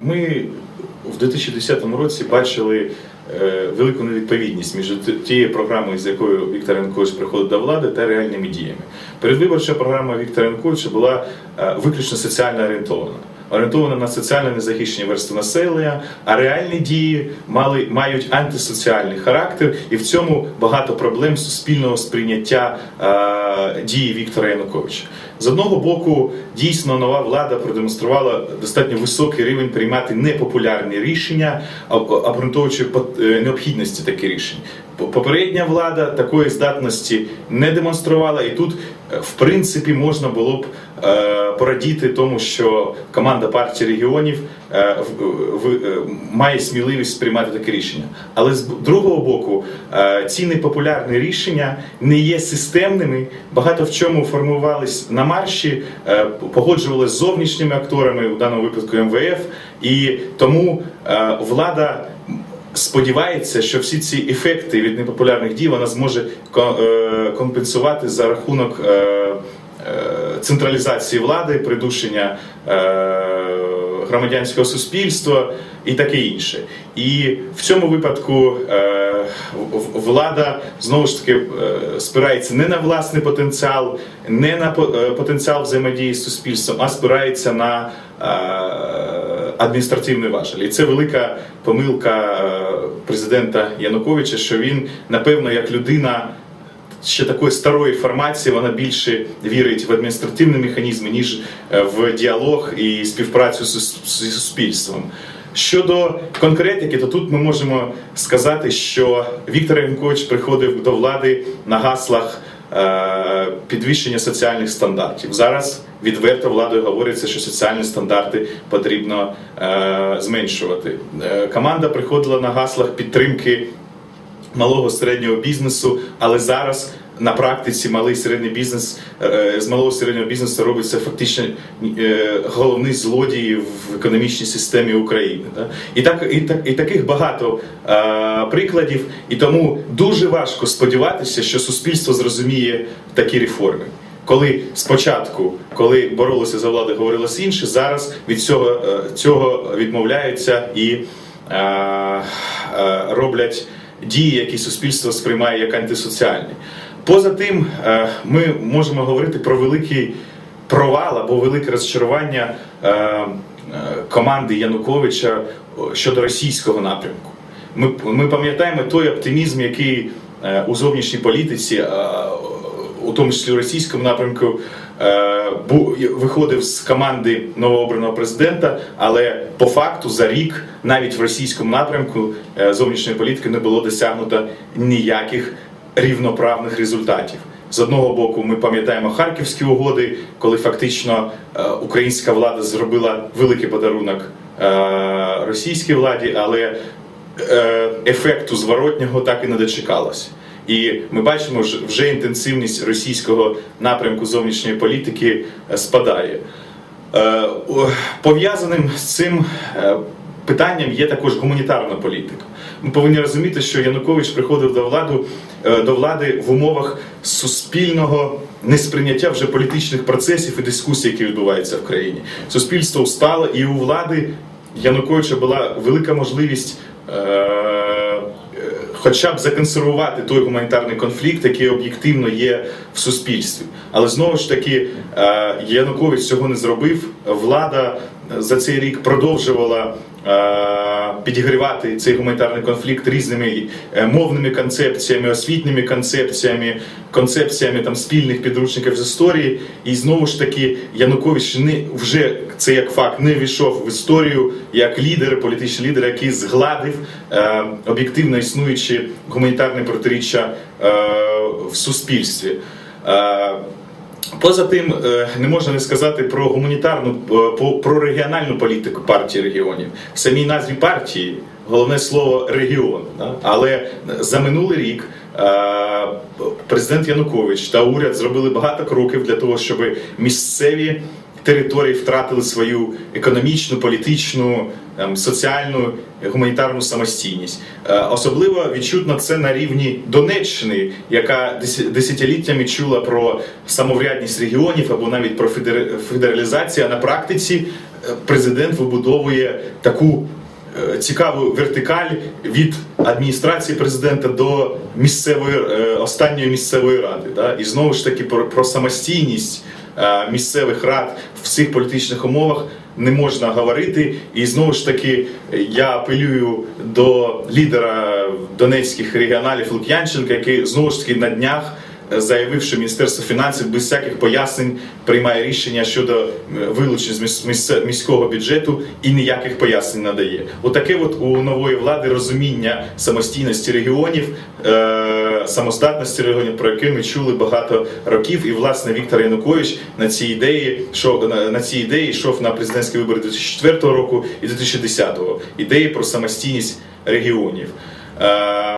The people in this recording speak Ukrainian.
Ми в 2010 році бачили е, велику невідповідність між тією програмою, з якою Віктор Янкович приходив до влади, та реальними діями. Передвиборча програма Віктора Янковича була е, виключно соціально орієнтована. Орієнтована на соціально незахищені верстви населення, а реальні дії мали, мають антисоціальний характер, і в цьому багато проблем суспільного сприйняття е, дії Віктора Януковича. З одного боку, дійсно нова влада продемонструвала достатньо високий рівень приймати непопулярні рішення, об- обґрунтовуючи е, необхідності таких рішень. Попередня влада такої здатності не демонструвала, і тут, е, в принципі, можна було б порадіти тому, що команда партії регіонів е, е, має сміливість приймати таке рішення. Але з другого боку, е, ці непопулярні рішення не є системними. Багато в чому формувались на марші, е, погоджувалися з зовнішніми акторами, у даному випадку МВФ, і тому е, влада. Сподівається, що всі ці ефекти від непопулярних дій вона зможе е, компенсувати за рахунок е, е, централізації влади, придушення е, громадянського суспільства і таке інше. І в цьому випадку е, влада знову ж таки е, спирається не на власний потенціал, не на потенціал взаємодії з суспільством, а спирається на адміністративний важель. І це велика помилка президента Януковича, що він, напевно, як людина ще такої старої формації, вона більше вірить в адміністративні механізми, ніж е, в діалог і співпрацю з суспільством. Щодо конкретики, то тут ми можемо сказати, що Віктор Янукович приходив до влади на гаслах е, підвищення соціальних стандартів. Зараз відверто владою говориться, що соціальні стандарти потрібно е, зменшувати. Команда приходила на гаслах підтримки малого середнього бізнесу, але зараз на практиці малий середній бізнес е, з малого середнього бізнесу робиться фактично е, головний злодій в економічній системі України. І так і так і таких багато е, прикладів, і тому дуже важко сподіватися, що суспільство зрозуміє такі реформи. Коли спочатку, коли боролися за владу, говорилось інше, зараз від цього, е, цього відмовляються і е, е, роблять дії, які суспільство сприймає як антисоціальні. Поза тим, е, ми можемо говорити про великий провал або велике розчарування е, е, команди Януковича щодо російського напрямку. Ми, ми пам'ятаємо той оптимізм, який у зовнішній політиці, у тому числі у російському напрямку, е, виходив з команди новообраного президента, але по факту за рік навіть в російському напрямку е, зовнішньої політики не було досягнуто ніяких рівноправних результатів. З одного боку, ми пам'ятаємо харківські угоди, коли фактично е, українська влада зробила великий подарунок російській владі, але ефекту зворотнього так і не дочекалося. І ми бачимо, що вже інтенсивність російського напрямку зовнішньої політики е, спадає. Е, Пов'язаним з цим е, питанням є також гуманітарна політика. Ми повинні розуміти, що Янукович приходив до влади, до влади в умовах суспільного несприйняття вже політичних процесів і дискусій, які відбуваються в країні. Суспільство устало, і у влади Януковича була велика можливість. Е, Хоча б законсервувати той гуманітарний конфлікт, який об'єктивно є в суспільстві, але знову ж таки е, Янукович цього не зробив. Влада за цей рік продовжувала е, підігрівати цей гуманітарний конфлікт різними е, мовними концепціями, освітніми концепціями, концепціями там спільних підручників з історії. І знову ж таки Янукович не вже це як факт не війшов в історію як лідер, політичний лідер, який згладив е, об'єктивно існуючі гуманітарні протиріччя е, в суспільстві. Е, Поза тим, е, не можна не сказати про гуманітарну е, про регіональну політику партії регіонів. В самій назві партії головне слово регіон. Але за минулий рік е, президент Янукович та уряд зробили багато кроків для того, щоб місцеві території втратили свою економічну, політичну, ем, соціальну, гуманітарну самостійність. Е, Особливо відчутно це на рівні Донеччини, яка десятиліттями чула про самоврядність регіонів або навіть про федералізацію. А на практиці президент вибудовує таку е, цікаву вертикаль від адміністрації президента до місцевої е, останньої місцевої ради. Да? І знову ж таки про, про самостійність е, місцевих рад в цих політичних умовах не можна говорити. І знову ж таки е, я апелюю до лідера донецьких регіоналів Лук'янченка, який знову ж таки на днях. е, Заявив, що Міністерство фінансів без всяких пояснень приймає рішення щодо е, вилучення з міс- міського бюджету і ніяких пояснень надає. Отаке от у нової влади розуміння самостійності регіонів, е, самостатності регіонів, про яке ми чули багато років. І власне Віктор Янукович на цій ідеї, що на, цій ідеї йшов на президентські вибори 2004 року і 2010 ідеї про самостійність регіонів. Е,